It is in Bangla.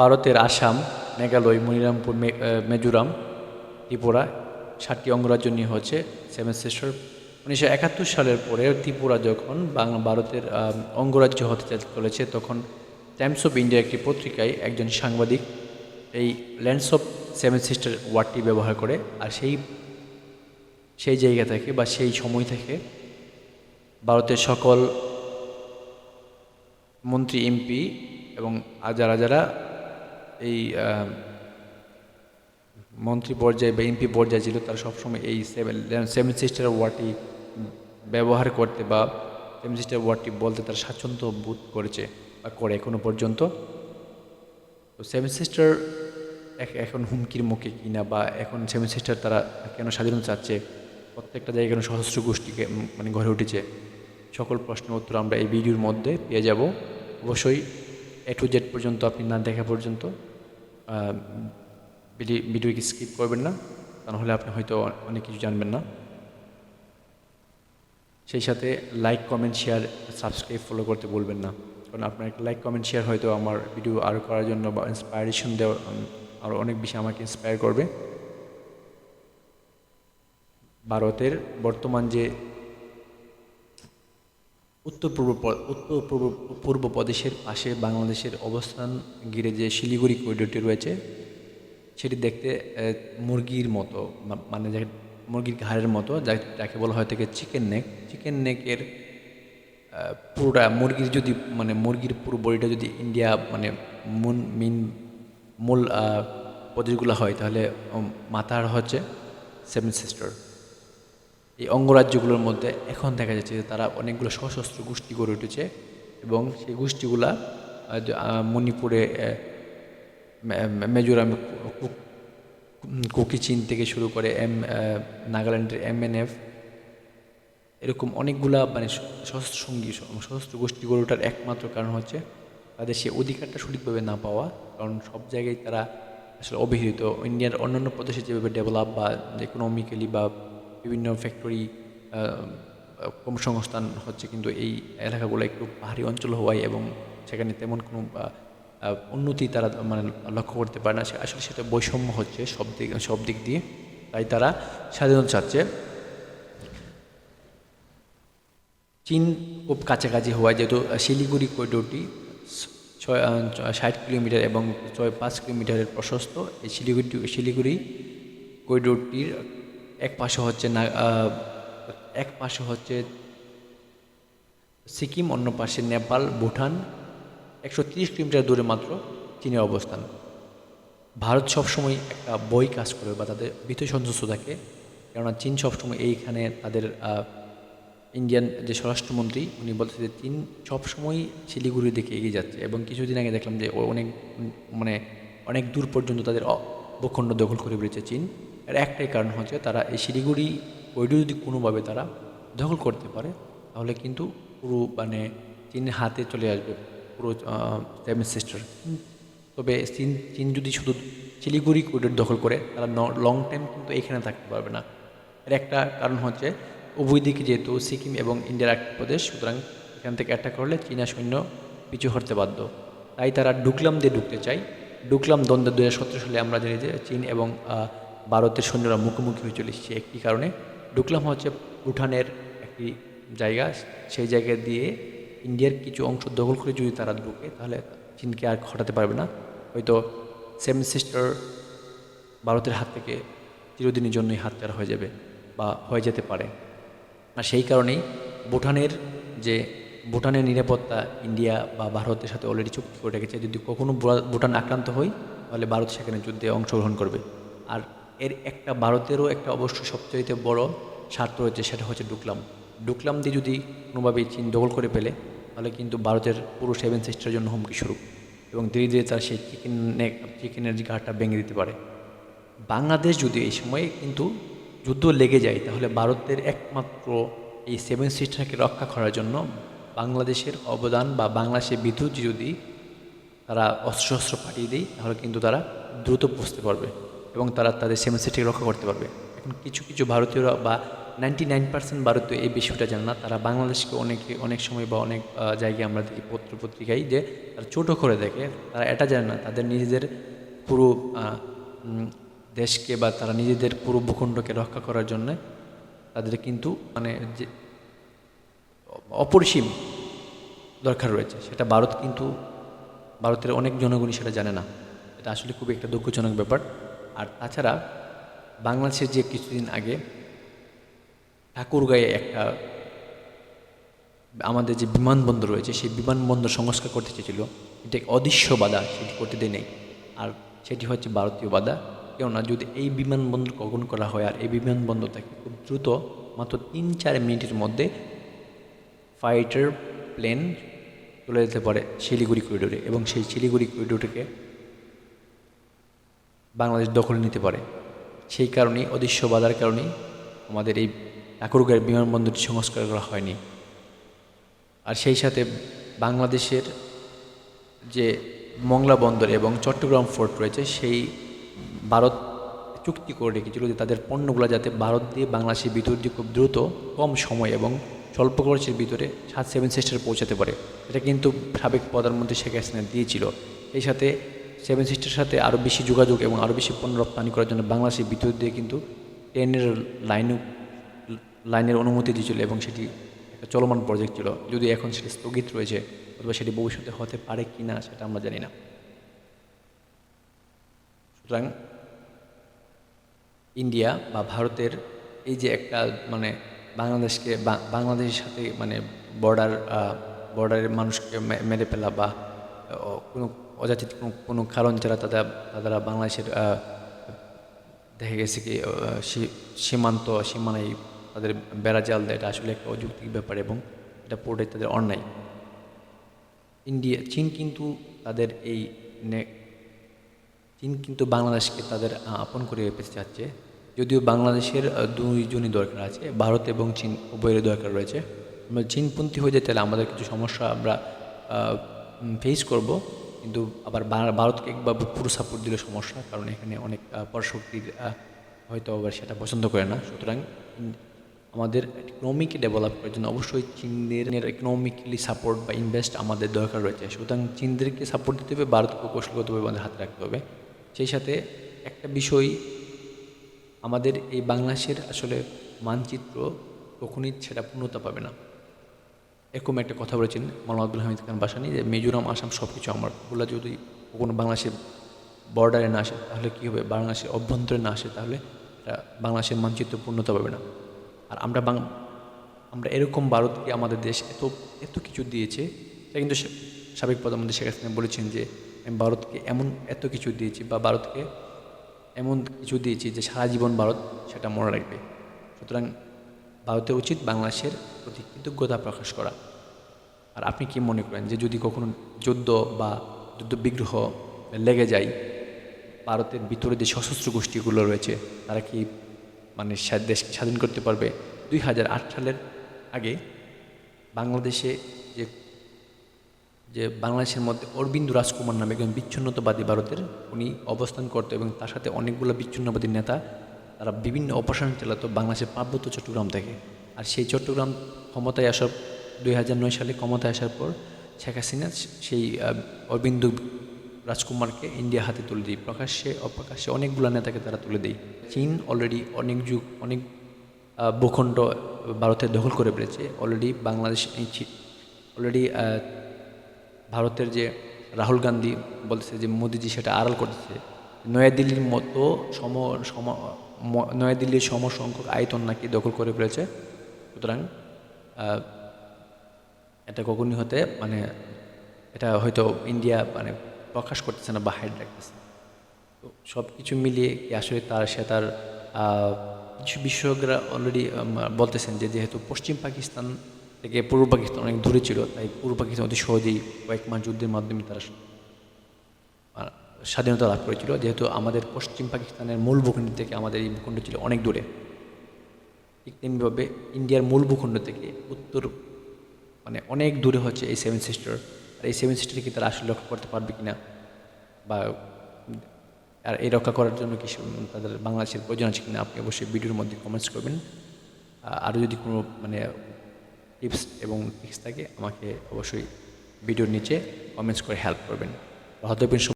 ভারতের আসাম, মেঘালয় মনিরামপুর মিজোরাম, ত্রিপুরা, সাতটি অঙ্গরাজ্য নিয়ে হচ্ছে সেভেন সিস্টার উনিশশো একাত্তর সালের পরে ত্রিপুরা যখন বাংলা, ভারতের অঙ্গরাজ্য হতে চলেছে, তখন টাইমস অফ ইন্ডিয়া একটি পত্রিকায় একজন সাংবাদিক এই ল্যান্ডস অফ সেভেন সিস্টার ওয়ার্ডটি ব্যবহার করে আর সেই সেই জায়গা থেকে বা সেই সময় থেকে ভারতের সকল মন্ত্রী, এমপি এবং যারা যারা এই মন্ত্রী পর্যায়ে বা এমপি পর্যায়ে ছিল, তারা সবসময় এই সেভেন সেভেন সিস্টার ওয়ার্ডটি ব্যবহার করতে বা সেভেন সিস্টার ওয়ার্ডটি বলতে তারা স্বাচ্ছন্দ্য বোধ করেছে বা করে এখনও পর্যন্ত। তো সেভেন সিস্টার এখন হুমকির মুখে কিনা বা এখন সেভেন সিস্টার তারা কেন স্বাধীনতা চাচ্ছে, প্রত্যেকটা জায়গায় কেন সশস্ত্র গোষ্ঠীকে মানে গড়ে উঠেছে, সকল প্রশ্নের উত্তর আমরা এই ভিডিওর মধ্যে পেয়ে যাব। অবশ্যই এ টু জেড পর্যন্ত, আপনি না দেখা পর্যন্ত ভিডিওকে স্কিপ করবেন না তা নাহলে আপনি হয়তো অনেক কিছু জানবেন না। সেই সাথে like comment share subscribe follow করতে বলবেন না। কারণ আপনার লাইক কমেন্ট শেয়ার হয়তো আমার ভিডিও আরও করার জন্য বা ইন্সপায়ারেশন দেওয়া উম, আরও অনেক বেশি আমাকে ইন্সপায়ার করবে। ভারতের বর্তমান যে উত্তর পূর্ব উত্তর পূর্ব পূর্ব প্রদেশের পাশে বাংলাদেশের অবস্থান ঘিরে যে শিলিগুড়ি করিডোরটি রয়েছে, সেটি দেখতে মুরগির মতো মানে মুরগির ঘাড়ের মতো, যাকে বলা হয় থেকে চিকেন নেক চিকেন নেকের পুরোটা মুরগির যদি মানে মুরগির পুরো বডিটা যদি ইন্ডিয়া মানে মুন মিন মূল প্রদেশগুলো হয়, তাহলে মাথার হচ্ছে সেভেন সিস্টার এই অঙ্গরাজ্যগুলোর মধ্যে এখন দেখা যাচ্ছে যে তারা অনেকগুলো সশস্ত্র গোষ্ঠী গড়ে উঠেছে এবং সেই গোষ্ঠীগুলা মণিপুরে মিজোরামে কু- কু- কুকি চীন থেকে শুরু করে এম নাগাল্যান্ডের এমএনএফ এরকম অনেকগুলা মানে সশস্ত্র সঙ্গী সশস্ত্র গোষ্ঠী গড়ে ওঠার একমাত্র কারণ হচ্ছে তাদের সে অধিকারটা সঠিকভাবে না পাওয়া, কারণ সব জায়গায় তারা আসলে অবহেলিত। ইন্ডিয়ার অন্যান্য প্রদেশে যেভাবে ডেভেলপ বা ইকোনমিক্যালি বা বিভিন্ন ফ্যাক্টরি কর্মসংস্থান হচ্ছে, কিন্তু এই এলাকাগুলো একটু পাহাড়ি অঞ্চল হওয়ায় এবং সেখানে তেমন কোনো উন্নতি তারা মানে লক্ষ্য করতে পারে না। আসলে সেটা বৈষম্য হচ্ছে সব দিক সব দিক দিয়ে, তাই তারা স্বাধীনতা চাচ্ছে। চীন খুব কাছাকাছি হওয়ায়, যেহেতু শিলিগুড়ি করিডোরটি ছয় ষাট কিলোমিটার এবং ছয়, পাঁচ কিলোমিটারের প্রশস্ত, এই শিলিগুড়ি শিলিগুড়ি করিডোরটির এক পাশে হচ্ছে না এক পাশে হচ্ছে সিকিম, অন্য পাশে নেপাল, ভুটান, একশো তিরিশ কিলোমিটার দূরে মাত্র চীনের অবস্থান। ভারত সবসময় একটা বই কাজ করে বা তাদের ভীত সন্তুষ্ট থাকে। কেননা চীন সবসময় এইখানে তাদের ইন্ডিয়ান যে স্বরাষ্ট্রমন্ত্রী, উনি বলছে যে চীন সবসময় শিলিগুড়ির দিকে এগিয়ে যাচ্ছে এবং কিছুদিন আগে দেখলাম যে অনেক মানে অনেক দূর পর্যন্ত তাদের ভূখণ্ড দখল করে বেড়েছে চীন। এর একটাই কারণ হচ্ছে তারা এই শিলিগুড়ি ওইটা যদি কোনোভাবে তারা দখল করতে পারে, তাহলে কিন্তু পুরো মানে চীনের হাতে চলে আসবে পুরো সেভেন সিস্টার। তবে চীন চীন যদি শুধু শিলিগুড়ি করিডোর দখল করে, তারা ন লং টাইম কিন্তু এখানে থাকতে পারবে না। এর একটা কারণ হচ্ছে উভয় দিকে যেহেতু সিকিম এবং ইন্ডিয়ার একটা প্রদেশ, সুতরাং এখান থেকে অ্যাটাক করলে চীনা সৈন্য পিছু হতে বাধ্য। তাই তারা ডুকলাম দিয়ে ঢুকতে চায়। ডুকলাম দ্বন্দ্ব দু সালে আমরা জানি যে চীন এবং ভারতের সৈন্যরা মুখোমুখি হয়ে চলে এসেছে। একটি কারণে ডুকলাম হচ্ছে ভুটানের একটি জায়গা। সেই জায়গা দিয়ে ইন্ডিয়ার কিছু অংশ দখল করে যদি তারা ঢুকে, তাহলে চীনকে আর হটাতে পারবে না। হয়তো সেভেন সিস্টার ভারতের হাত থেকে চিরদিনের জন্যই হাতছাড়া হয়ে যাবে বা হয়ে যেতে পারে। আর সেই কারণেই ভুটানের যে ভুটানের নিরাপত্তা ইন্ডিয়া বা ভারতের সাথে অলরেডি চুক্তি করে রেখেছে। যদি কখনো ভুটান আক্রান্ত হয়, তাহলে ভারত সেখানে যুদ্ধে অংশগ্রহণ করবে। আর এর একটা ভারতেরও একটা অবশ্য সবচাইতে বড় স্বার্থ রয়েছে, সেটা হচ্ছে ডুকলাম। ডুকলাম দিয়ে যদি কোনোভাবে চীন দখল করে পেলে তাহলে কিন্তু ভারতের পুরো সেভেন সিস্টার জন্য হুমকি শুরু এবং ধীরে ধীরে তার সেই চিকেন চিকেনের ঘাটটা ভেঙে দিতে পারে। বাংলাদেশ যদি এই সময়ে কিন্তু যুদ্ধ লেগে যায়, তাহলে ভারতের একমাত্র এই সেভেন সিস্টারকে রক্ষা করার জন্য বাংলাদেশের অবদান বা বাংলাদেশের বিদ্যুৎ যদি তারা অস্ত্র শস্ত্র পাঠিয়ে দেয়, তাহলে কিন্তু তারা দ্রুত পৌঁছতে পারবে। এবং তারা তাদের সেভেন সিস্টারকে রক্ষা করতে পারবে। এখন কিছু কিছু ভারতীয়রা বা নাইনটি নাইন পার্সেন্ট ভারতীয় এই বিষয়টা জানে না। তারা বাংলাদেশকে অনেকে, অনেক সময় বা অনেক জায়গায় আমরা দেখি পত্র পত্রিকায় যে তারা ছোটো করে দেখে। তারা এটা জানে না। তাদের নিজেদের পুরো দেশকে বা তারা নিজেদের পুরো ভূখণ্ডকে রক্ষা করার জন্য তাদের কিন্তু মানে যে অপরিসীম দরকার রয়েছে। সেটা ভারত কিন্তু, ভারতের অনেক জনগণই সেটা জানে না। এটা আসলে খুবই একটা দুঃখজনক ব্যাপার। আর তাছাড়া বাংলাদেশের যে কিছুদিন আগে ঠাকুরগাঁয়ে একটা আমাদের যে বিমানবন্দর রয়েছে, সেই বিমানবন্দর সংস্কার করতে চেয়েছিল। এটা অদৃশ্য বাধা, সেটি করতে দেয় নেই আর সেটি হচ্ছে ভারতীয় বাধা। কেননা যদি এই বিমানবন্দর কখন করা হয় আর এই বিমানবন্দর থেকে খুব দ্রুত মাত্র তিন চার মিনিটের মধ্যে ফাইটার প্লেন চলে যেতে পারে শিলিগুড়ি করিডোরে এবং সেই শিলিগুড়ি করিডোরকে বাংলাদেশ দখলে নিতে পারে। সেই কারণেই অদৃশ্য বাধার কারণেই আমাদের এই ঠাকুরগাঁয়ের বিমানবন্দরটি সংস্কার করা হয়নি। আর সেই সাথে বাংলাদেশের যে মংলা বন্দর এবং চট্টগ্রাম ফোর্ট রয়েছে, সেই ভারত চুক্তি করে রেখেছিল যে তাদের পণ্যগুলো যাতে ভারত দিয়ে বাংলাদেশের ভিতর দিয়ে খুব দ্রুত, কম সময় এবং স্বল্প খরচের ভিতরে সাত, সেভেন সিস্টারে পৌঁছাতে পারে। এটা কিন্তু সাবেক প্রধানমন্ত্রী শেখ হাসিনা দিয়েছিল। সেই সাথে সেভেন সিস্টারের সাথে আরও বেশি যোগাযোগ এবং আরও বেশি পণ্য রপ্তানি করার জন্য বাংলাদেশের বিদ্যুৎ দিয়ে কিন্তু ট্রেনের লাইনও লাইনের অনুমতি দিয়েছিল এবং সেটি একটা চলমান প্রজেক্ট ছিল। যদি এখন সেটি স্থগিত রয়েছে অথবা সেটি ভবিষ্যতে হতে পারে কি না সেটা আমরা জানি না। সুতরাং ইন্ডিয়া বা ভারতের এই যে একটা মানে বাংলাদেশকে বাংলাদেশের সাথে মানে বর্ডার বর্ডারের মানুষকে মেরে ফেলা বা কোনো অযাচিত কোনো কারণ ছাড়া তারা তারা বাংলাদেশের দেখা গেছে কি সীমান্ত, সীমানায় তাদের বেড়া জাল দেয়। এটা আসলে একটা অযৌক্তিক ব্যাপার এবং এটা পুরোটাই তাদের অন্যায়। ইন্ডিয়া, চীন কিন্তু তাদের এই চীন কিন্তু বাংলাদেশকে তাদের আপন করে পেতে চাচ্ছে। যদিও বাংলাদেশের দুইজনই দরকার আছে, ভারত এবং চীন উভয়ের দরকার রয়েছে। আমরা চীনপন্থী হয়ে যায় তাহলে আমাদের কিছু সমস্যা আমরা ফেস করব। কিন্তু আবার ভারতকে একবার পুরো সাপোর্ট দিলে সমস্যা, কারণ এখানে অনেক পরশক্তির হয়তো আবার সেটা পছন্দ করে না। সুতরাং আমাদের ইকোনমিকে ডেভেলপ করার জন্য অবশ্যই চীনদের ইকোনমিক্যালি সাপোর্ট বা ইনভেস্ট আমাদের দরকার রয়েছে। সুতরাং চীনদেরকে সাপোর্ট দিতে হবে, ভারতকে কৌশলগতভাবে আমাদের হাতে রাখতে হবে। সেই সাথে একটা বিষয়, আমাদের এই বাংলাদেশের আসলে মানচিত্র কখনই সেটা পূর্ণতা পাবে না। এরকম একটা কথা বলেছেন মাওলানা আব্দুল হামিদ খান বাসানি যে মিজোরাম, আসাম সব কিছু আমার। ওগুলো যদি কোনো বাংলাদেশের বর্ডারে না আসে, তাহলে কী হবে? বাংলাদেশের অভ্যন্তরে না আসে, তাহলে এটা বাংলাদেশের মানচিত্র পূর্ণতা পাবে না। আর আমরা বাং, আমরা এরকম ভারতকে আমাদের দেশ এত এত কিছু দিয়েছে, এটা কিন্তু সাবেক প্রধানমন্ত্রী শেখ হাসিনা বলেছেন যে, আমি ভারতকে এমন এত কিছু দিয়েছি বা ভারতকে এমন কিছু দিয়েছি যে সারা জীবন ভারত সেটা মনে রাখবে। সুতরাং ভারতের উচিত বাংলাদেশের প্রতি কৃতজ্ঞতা প্রকাশ করা। আর আপনি কি মনে করেন যে যদি কখনো যুদ্ধ বা যুদ্ধ বিগ্রহ লেগে যায়, ভারতের ভিতরে যে সশস্ত্র গোষ্ঠীগুলো রয়েছে, তারা কি মানে দেশকে স্বাধীন করতে পারবে? দুই হাজার আট সালের আগে বাংলাদেশে যে যে বাংলাদেশের মধ্যে অরবিন্দ রাজকুমার নামে একজন বিচ্ছিন্নতাবাদী ভারতের, উনি অবস্থান করতো এবং তার সাথে অনেকগুলো বিচ্ছিন্নবাদী নেতা তারা বিভিন্ন অপারেশন চালাতো বাংলাদেশের পার্বত্য চট্টগ্রাম থেকে আর সেই চট্টগ্রাম ক্ষমতায় আসার, দুই হাজার নয় সালে ক্ষমতায় আসার পর শেখ হাসিনা সেই অরবিন্দ রাজকুমারকে ইন্ডিয়া হাতে তুলে দিই প্রকাশ্যে, অপ্রকাশ্যে অনেকগুলো নেতাকে তারা তুলে দেয়। চীন অলরেডি অনেক যুগ, অনেক ভূখণ্ড ভারতের দখল করে ফেলেছে। অলরেডি বাংলাদেশ অলরেডি ভারতের যে রাহুল গান্ধী বলছে যে মোদিজি সেটা আড়াল করতেছে। নয়াদিল্লির মতো সম সম নয়াদিল্লির সম সংখ্যক আয়তন নাকি দখল করে ফেলেছে? সুতরাং এটা কখনই হতে মানে এটা হয়তো ইন্ডিয়া মানে প্রকাশ করতেছে না বা হাইড রাখতেছে। তো সব কিছু মিলিয়ে কি আসলে তার, সে তার কিছু বিশেষজ্ঞরা অলরেডি বলতেছেন যে যেহেতু পশ্চিম পাকিস্তান থেকে পূর্ব পাকিস্তান অনেক দূরে ছিল, তাই পূর্ব পাকিস্তান অতি সহজেই কয়েক মাস যুদ্ধের মাধ্যমে তারা স্বাধীনতা লাভ করেছিল। যেহেতু আমাদের পশ্চিম পাকিস্তানের মূল ভূখণ্ড থেকে আমাদের এই ভূখণ্ড ছিল অনেক দূরে। ঠিক তেমনিভাবে ইন্ডিয়ার মূল ভূখণ্ড থেকে উত্তর মানে অনেক দূরে হচ্ছে এই সেভেন সিস্টার। আর এই সেভেন সিস্টারকে তারা আসলে রক্ষা করতে পারবে কিনা বা আর এই রক্ষা করার জন্য কি সে- তাদের বাংলাদেশের প্রয়োজন আছে কিনা, আপনি অবশ্যই ভিডিওর মধ্যে কমেন্টস করবেন। আরও যদি কোনো মানে টিপস এবং ট্রিক্স থাকে, আমাকে অবশ্যই ভিডিওর নিচে কমেন্টস করে হেল্প করবেন। সবাই।